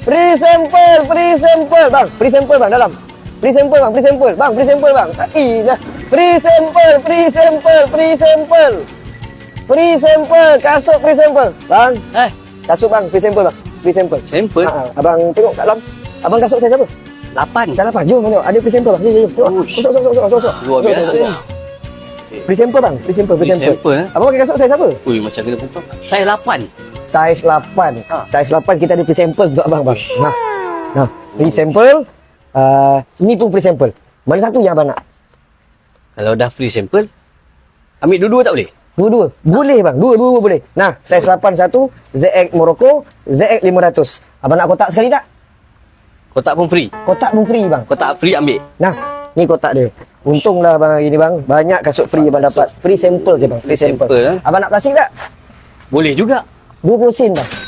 Free sample, free sample. Bang, free sample bang dalam. Free sample bang, free sample. Bang, free sample bang. Ih, dah. Free sample, free sample, free sample. Free sample, kasut free sample. Bang, Eh, kasut bang, free sample bang. Free sample. sampel Ha, abang tengok kat dalam. Abang kasut saya siapa? 8. Saya lapan. Jom tengok. Ada free sample bang. Jom, jom. Tengok. Masuk, masuk, masuk, masuk. Luar biasa. masuk, masuk. Free sample bang. Free sample, free Free sample. sample, eh? Abang pakai kasut saya siapa? Ui, macam kena pukul. Saya 8. Saiz 8. Ha. Saiz 8 kita ada free sample untuk abang bang. Nah. Nah, free sample. Uh, ini pun free sample. Mana satu yang abang nak? Kalau dah free sample, ambil dua-dua tak boleh? Dua-dua. Boleh bang. Dua-dua boleh. Nah, saiz 8 satu, ZX Morocco, ZX 500. Abang nak kotak sekali tak? Kotak pun free. Kotak pun free bang. Kotak free ambil. Nah, ni kotak dia. Untunglah bang hari ni bang. Banyak kasut free abang dapat. Free sample je bang. Free Free sample. sample, eh? Abang nak plastik tak? Boleh juga. Bu po sino?